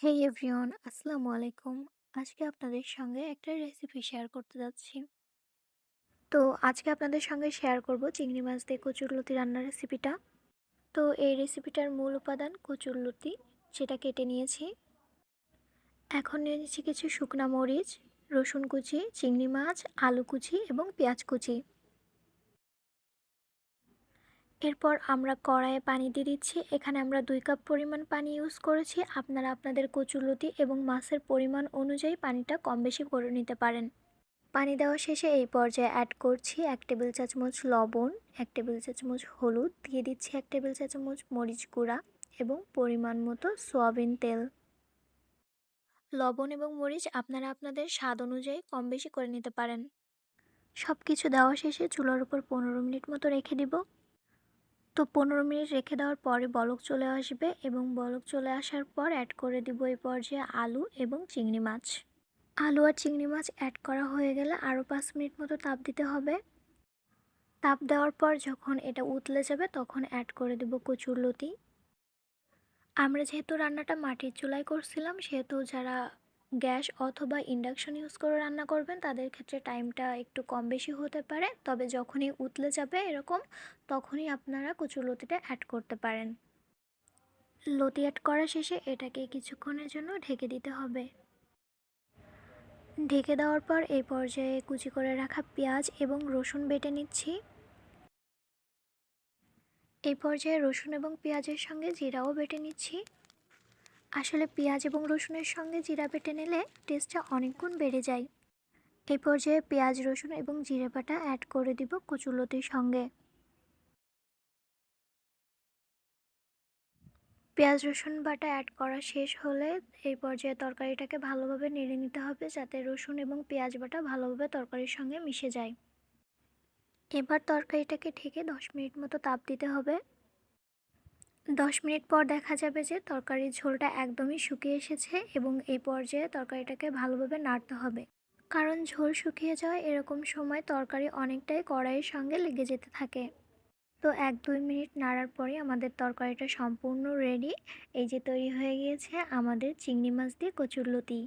হে everyone আসসালামু আলাইকুম আজকে আপনাদের সঙ্গে একটা রেসিপি শেয়ার করতে যাচ্ছি। তো আজকে আপনাদের সঙ্গে শেয়ার করব চিংড়ি মাছ দিয়ে কচুরলতি রান্নার রেসিপিটা তো এই রেসিপিটার মূল উপাদান কচুরলতি সেটা কেটে নিয়েছি। এখন নিয়ে নিচ্ছি কিছু শুকনা মরিচ, রসুন কুচি, চিংড়ি মাছ, আলু কুচি এবং পেঁয়াজ কুচি। এরপর আমরা কড়াইয়ে পানি দিয়ে দিচ্ছি। এখানে আমরা দুই কাপ পরিমাণ পানি ইউজ করেছি। আপনারা আপনাদের কচুলতি এবং মাছের পরিমাণ অনুযায়ী পানিটা কম বেশি করে নিতে পারেন। পানি দেওয়া শেষে এই পর্যায়ে অ্যাড করছি এক টেবিল চামচ লবণ, এক টেবিল চামচ হলুদ, দিয়ে দিচ্ছি এক টেবিল চামচ মরিচ গুঁড়া এবং পরিমাণ মতো সোয়াবিন তেল। লবণ এবং মরিচ আপনারা আপনাদের স্বাদ অনুযায়ী কম বেশি করে নিতে পারেন। সব কিছু দেওয়া শেষে চুলার উপর পনেরো মিনিট মতো রেখে দিব। তো পনেরো মিনিট রেখে দেওয়ার পরে বলক চলে আসবে এবং বলক চলে আসার পর অ্যাড করে দিব এই পর্যায়ে আলু এবং চিংড়ি মাছ। আলু আর চিংড়ি মাছ অ্যাড করা হয়ে গেলে আরও পাঁচ মিনিট মতো তাপ দিতে হবে। তাপ দেওয়ার পর যখন এটা উতলে যাবে তখন অ্যাড করে দেব কচুর লতি। আমরা যেহেতু রান্নাটা মাটির চুলায় করছিলাম, সেহেতু যারা গ্যাস অথবা ইন্ডাকশন ইউজ করে রান্না করবেন, তাদের ক্ষেত্রে টাইমটা একটু কম বেশি হতে পারে। তবে যখনই উতলে যাবে এরকম, তখনই আপনারা কচুর লতিটা অ্যাড করতে পারেন। লতি অ্যাড করা শেষে এটাকে কিছুক্ষণের জন্য ঢেকে দিতে হবে। ঢেকে দেওয়ার পর এই পর্যায়ে কুচি করে রাখা পেঁয়াজ এবং রসুন বেটে নিচ্ছি। এই পর্যায়ে রসুন এবং পেঁয়াজের সঙ্গে জিরাও বেটে নিচ্ছি। আসলে পেঁয়াজ এবং রসুনের সঙ্গে জিরা বেটে নিলে টেস্টটা অনেক গুণ বেড়ে যায়। এই পর্যায়ে পেঁয়াজ, রসুন এবং জিরে বাটা অ্যাড করে দিব কচুলতির সঙ্গে। পেঁয়াজ, রসুন বাটা অ্যাড করা শেষ হলে এই পর্যায়ে তরকারিটাকে ভালোভাবে নেড়ে নিতে হবে যাতে রসুন এবং পেঁয়াজ বাটা ভালোভাবে তরকারির সঙ্গে মিশে যায়। এবার তরকারিটাকে ঢেকে দশ মিনিট মতো তাপ দিতে হবে। দশ মিনিট পর দেখা যাবে যে তরকারির ঝোলটা একদমই শুকিয়ে এসেছে এবং এই পর্যায়ে তরকারিটাকে ভালোভাবে নাড়তে হবে। কারণ ঝোল শুকিয়ে যাওয়ায় এরকম সময় তরকারি অনেকটাই কড়াইয়ের সঙ্গে লেগে যেতে থাকে। তো এক দুই মিনিট নাড়ার পরে আমাদের তরকারিটা সম্পূর্ণ রেডি এই যে তৈরি হয়ে গিয়েছে আমাদের চিংড়ি মাছ দিয়ে কচুরলতি।